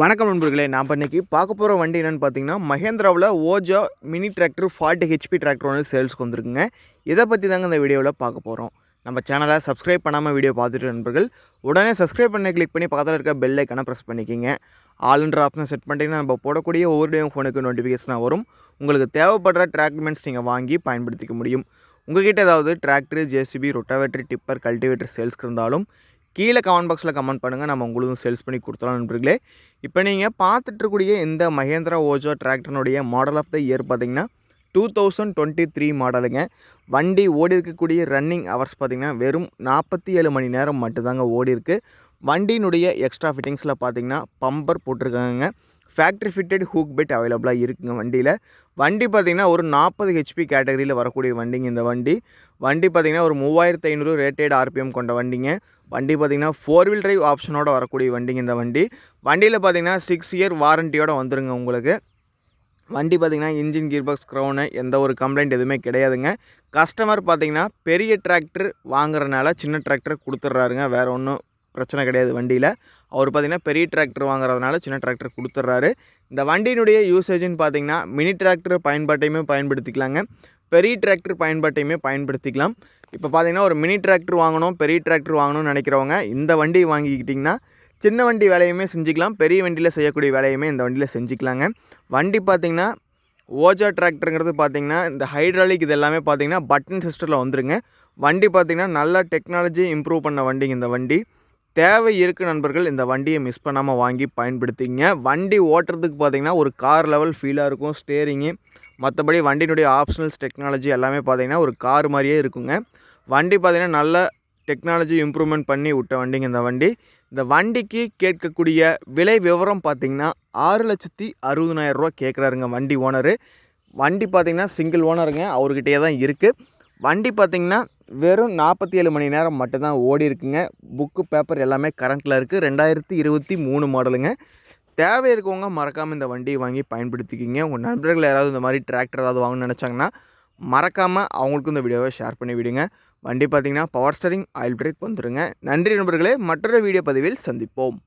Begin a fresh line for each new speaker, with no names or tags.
வணக்கம் நண்பர்களே நான் இன்றைக்கி பார்க்க போகிற வண்டி என்னென்னு பார்த்தீங்கன்னா மஹேந்திராவில் Oja mini tractor forty HP tractor வந்து சேல்ஸ்க்கு வந்துருக்குங்க. இதை பற்றி தாங்க இந்த வீடியோவில் பார்க்க போகிறோம் நம்ம சேனலை சப்ஸ்கிரைப் பண்ணாமல் வீடியோ பார்த்துட்டு நண்பர்கள் உடனே சப்ஸ்கிரைப் பண்ணி கிளிக் பண்ணி பக்கத்தில் இருக்க பெல் ஐக்கனை ப்ரெஸ் பண்ணிக்கிங்க. ஆல்ன்ற ஆப்ஷனை செட் பண்ணிட்டீங்கன்னா நம்ம போடக்கூடிய ஒவ்வொரு டேயும் ஃபோனுக்கு நோட்டிஃபிகேஷனாக வரும். உங்களுக்கு தேவைப்படுற ட்ராக்மெண்ட்ஸ் நீங்கள் வாங்கி பயன்படுத்திக்க முடியும். உங்ககிட்ட ஏதாவது tractor JCB rotavator tipper cultivator சேல்ஸ்க்கு இருந்தாலும் கீழே கமெண்ட் பாக்ஸில் கமெண்ட் பண்ணுங்கள் நம்ம உங்களுக்கும் சேல்ஸ் பண்ணி கொடுத்துலாம் நண்பர்களே. இப்போ நீங்கள் பார்த்துட்ருக்கூடிய இந்த மஹேந்திரா ஓஜோ டிராக்டர்னுடைய மாடல் ஆஃப் த இயர் பார்த்தீங்கன்னா டூ தௌசண்ட் டுவெண்ட்டி த்ரீ மாடலுங்க வண்டி ஓடி இருக்கக்கூடிய ரன்னிங் ஹவர்ஸ் பார்த்திங்கன்னா வெறும் நாற்பத்தி ஏழு மணி நேரம் மட்டும்தாங்க ஓடி இருக்குது வண்டியினுடைய எக்ஸ்ட்ரா ஃபிட்டிங்ஸில் பார்த்தீங்கன்னா பம்பர் போட்டிருக்காங்க ஃபேக்ட்ரி ஃபிட்டட் ஹூக் பெட் அவைலபிளாக இருக்குங்க வண்டியில். வண்டி பார்த்திங்கன்னா ஒரு நாற்பது ஹெச்பி கேட்டகரியில் வரக்கூடிய வண்டிங்க இந்த வண்டி. வண்டி பார்த்திங்கன்னா ஒரு மூவாயிரத்து ஐநூறு ரேட்டட் ஆர்பிஎம் கொண்ட வண்டிங்க. வண்டி பார்த்திங்கன்னா ஃபோர் வீல் டிரைவ் ஆப்ஷனோட வரக்கூடிய வண்டிங்க இந்த வண்டி. வண்டியில் பார்த்திங்கன்னா சிக்ஸ் இயர் வாரண்டியோடு வந்துருங்க உங்களுக்கு. வண்டி பார்த்திங்கன்னா இன்ஜின் கீர் பாக்ஸ் க்ரௌனு எந்த ஒரு கம்ப்ளைண்ட் எதுவுமே கிடையாதுங்க. கஸ்டமர் பார்த்திங்கன்னா பெரிய டிராக்டர் வாங்குறனால சின்ன டிராக்டர் கொடுத்துட்றாருங்க. வேறு ஒன்றும் பிரச்சனை கிடையாது வண்டியில். அவர் பார்த்திங்கன்னா பெரிய டிராக்டர் வாங்குறதுனால சின்ன டிராக்டர் கொடுத்துட்றாரு இந்த வண்டியினுடைய யூசேஜ்னு பார்த்திங்கன்னா மினி டிராக்டர் பயன்பாட்டையுமே பயன்படுத்திக்கலாங்க. பெரிய டிராக்டர் பயன்பாட்டையுமே பயன்படுத்திக்கலாம். இப்போ பார்த்தீங்கன்னா ஒரு மினி டிராக்டர் வாங்கணும் பெரிய டிராக்டர் வாங்கணும்னு நினைக்கிறவங்க இந்த வண்டி வாங்கிக்கிட்டிங்கன்னா சின்ன வண்டி வேலையுமே செஞ்சுக்கலாம். பெரிய வண்டியில் செய்யக்கூடிய வேலையுமே இந்த வண்டியில் செஞ்சுக்கலாங்க. வண்டி பார்த்திங்கன்னா ஓஜா டிராக்டருங்கிறது பார்த்திங்கன்னா இந்த ஹைட்ராலிக் இது எல்லாமே பார்த்திங்கன்னா பட்டன் சிஸ்டத்தில் வந்துருங்க. வண்டி பார்த்திங்கன்னா நல்லா டெக்னாலஜி இம்ப்ரூவ் பண்ண வண்டிங்க இந்த வண்டி. தேவை இருக்குது நண்பர்கள் இந்த வண்டியை மிஸ் பண்ணாமல் வாங்கி பயன்படுத்திங்க. வண்டி ஓட்டுறதுக்கு பார்த்திங்கன்னா ஒரு கார் லெவல் ஃபீலாக இருக்கும் ஸ்டேரிங்கு மற்றபடி வண்டியினுடைய ஆப்ஷனல்ஸ் டெக்னாலஜி எல்லாமே பார்த்திங்கன்னா ஒரு கார் மாதிரியே இருக்குங்க. வண்டி பார்த்திங்கன்னா நல்ல டெக்னாலஜி இம்ப்ரூவ்மெண்ட் பண்ணி விட்ட வண்டிங்க இந்த வண்டி. இந்த வண்டிக்கு கேட்கக்கூடிய விலை விவரம் பார்த்திங்கன்னா ஆறு லட்சத்தி அறுபதனாயிரரூவா கேட்குறாருங்க வண்டி ஓனரு வண்டி பார்த்திங்கன்னா சிங்கிள் ஓனருங்க அவர்கிட்டயே தான் இருக்குது வண்டி பார்த்திங்கன்னா வெறும் நாற்பத்தி ஏழு மணி நேரம் மட்டும்தான் ஓடி இருக்குங்க. புக்கு பேப்பர் எல்லாமே கரண்ட்டில் இருக்குது ரெண்டாயிரத்தி இருபத்தி மூணு மாடலுங்க. தேவை இருக்கவங்க மறக்காமல் இந்த வண்டியை வாங்கி பயன்படுத்திக்கிங்க. உங்கள் நண்பர்கள் யாராவது இந்த மாதிரி டிராக்டர் ஏதாவது வாங்கணும்னு நினச்சாங்கன்னா மறக்காமல் அவங்களுக்கும் இந்த வீடியோவை ஷேர் பண்ணி விடுங்க. வண்டி பார்த்திங்கன்னா பவர் ஸ்டரிங் ஆயில் பிரேக் வந்துடுங்க நன்றி நண்பர்களே மற்றொரு வீடியோ பதிவில் சந்திப்போம்.